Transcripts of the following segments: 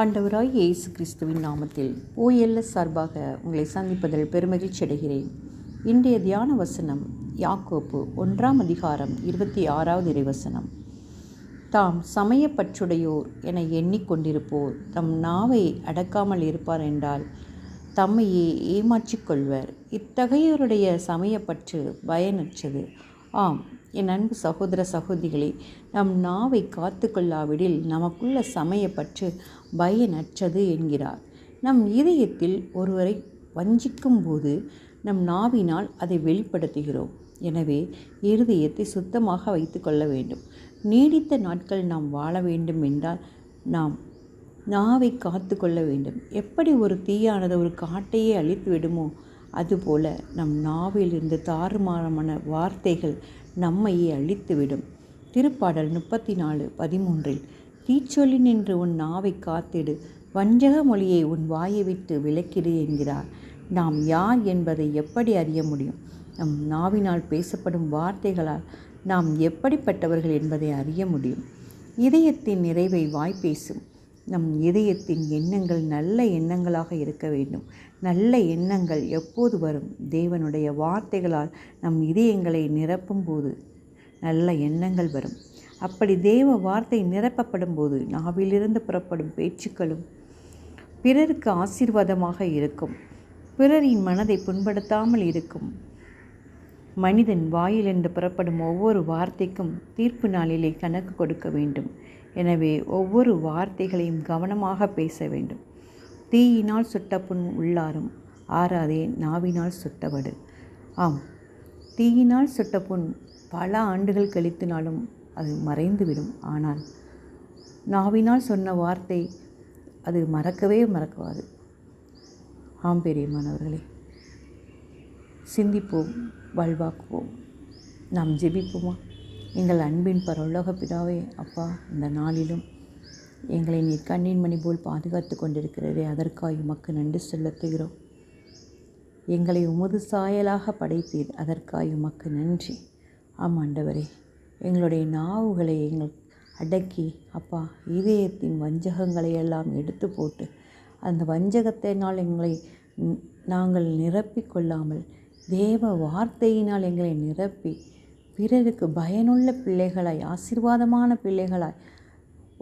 ஆண்டவராய் இயேசு கிறிஸ்துவின் நாமத்தில் ஓஎல்எஸ் சார்பாக உங்களை சந்திப்பதில் பெருமகிழ்ச்சி அடைகிறேன். இன்றைய தியான வசனம் யாக்கோப்பு ஒன்றாம் அதிகாரம் இருபத்தி ஆறாவது இறைவசனம். தாம் சமயப்பற்றுடையோர் என எண்ணிக்கொண்டிருப்போர் தம் நாவை அடக்காமல் இருப்பார் என்றால் தம்மையே ஏமாற்றிக்கொள்வர். இத்தகையோருடைய சமயப்பற்று பயனற்றது. ஆம் என் அன்பு சகோதர சகோதரிகளே நம் நாவை காத்து கொள்ளாவிடில் நமக்குள்ள சமயப்பற்று பயனற்றது என்கிறார். நம் இதயத்தில் ஒருவரை வஞ்சிக்கும் போது நம் நாவினால் அதை வெளிப்படுத்துகிறோம். எனவே இருதயத்தை சுத்தமாக வைத்து கொள்ள வேண்டும். நீடித்த நாட்கள் நாம் வாழ வேண்டும் என்றால் நாம் நாவை காத்து கொள்ள வேண்டும். எப்படி ஒரு தீயானது ஒரு காட்டையே அழித்து விடுமோ அதுபோல நம் நாவிலிருந்து தாறுமாறமான வார்த்தைகள் நம்மையே அழித்துவிடும் திருப்பாடல் முப்பத்தி நாலு பதிமூன்றில் தீச்சொல்லி நின்று உன் நாவை காத்திடு வஞ்சக மொழியை உன் வாயை விட்டு விளக்கிடு என்கிறார். நாம் யார் என்பதை எப்படி அறிய முடியும்? நம் நாவினால் பேசப்படும் வார்த்தைகளால் நாம் எப்படிப்பட்டவர்கள் என்பதை அறிய முடியும். இதயத்தின் நிறைவை வாய் பேசும் நம் இதயத்தின் எண்ணங்கள் நல்ல எண்ணங்களாக இருக்க வேண்டும். நல்ல எண்ணங்கள் எப்போது வரும்? தேவனுடைய வார்த்தைகளால் நம் இதயங்களை நிரப்பும் போது நல்ல எண்ணங்கள் வரும். அப்படி தேவ வார்த்தை நிரப்பப்படும் போது நாவிலிருந்து புறப்படும் பேச்சுக்களும் பிறருக்கு ஆசீர்வாதமாக இருக்கும். பிறரின் மனதை புண்படுத்தாமல் இருக்கும். மனிதன் வாயிலிருந்து புறப்படும் ஒவ்வொரு வார்த்தைக்கும் தீர்ப்பு நாளிலே கணக்கு கொடுக்க வேண்டும். எனவே ஒவ்வொரு வார்த்தைகளையும் கவனமாக பேச வேண்டும். தீயினால் சுட்ட புண் உள்ளாரும் ஆறாதே நாவினால் சுட்டவடு ஆம் தீயினால் சுட்ட புண் பல ஆண்டுகள் கழித்தினாலும் அது மறைந்துவிடும். ஆனால் நாவினால் சொன்ன வார்த்தை அது மறக்கவே மறக்காது. ஆம் பெரியமானவர்களே சிந்திப்போம் வாழ்வாக்குவோம் நாம் ஜெபிப்போமா? எங்கள் அன்பின் பரலோக பிதாவே அப்பா இந்த நாளிலும் எங்களை நீர் கண்ணின் மணி போல் பாதுகாத்து கொண்டிருக்கிறதே அதற்காக உமக்கு நன்றி செலுத்துகிறோம். எங்களை உமது சாயலாக படைத்தீர் அதற்காக உமக்கு நன்றி. ஆம் ஆண்டவரே எங்களுடைய நாவுகளை எங்கள் அடக்கி அப்பா இதயத்தின் வஞ்சகங்களை எல்லாம் எடுத்து போட்டு அந்த வஞ்சகத்தினால் எங்களை நாங்கள் நிரப்பிக் கொள்ளாமல் தேவ வார்த்தையினால் எங்களை நிரப்பி பிறருக்கு பயனுள்ள பிள்ளைகளாய் ஆசீர்வாதமான பிள்ளைகளாய்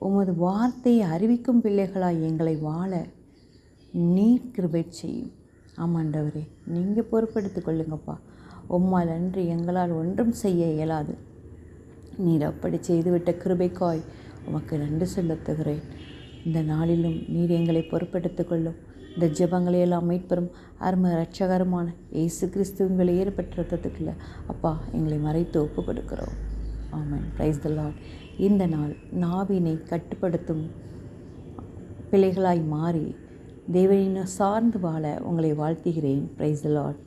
உமது வார்த்தையை அறிவிக்கும் பிள்ளைகளாய் எங்களை வாழ நீர் கிருபை செய்யும். ஆமாண்டவரே நீங்கள் பொறுப்பெடுத்து கொள்ளுங்கப்பா. உம்மால் அன்று எங்களால் ஒன்றும் செய்ய இயலாது. நீர் அப்படி செய்துவிட்ட கிருபைக்காய் உமக்கு நன்றி செலுத்துகிறேன். இந்த நாளிலும் நீர் எங்களை பொறுப்பெடுத்து கொள்ளும். இந்த ஜபங்களையெல்லாம் மீட்பெறும் அரும ரட்சகருமான இயேசு கிறிஸ்துவங்களை வெளியேற ரத்தத்துக்குள்ள அப்பா எங்களை மறைத்து ஒப்பு கொடுக்கிறோம் ஆமன். ப்ரைஸ் த லார்ட் இந்த நாள் நாவினை கட்டுப்படுத்தும் பிள்ளைகளாய் மாறி தேவனின் சார்ந்து வாழ உங்களை வாழ்த்துகிறேன். ப்ரைஸ் த லார்ட்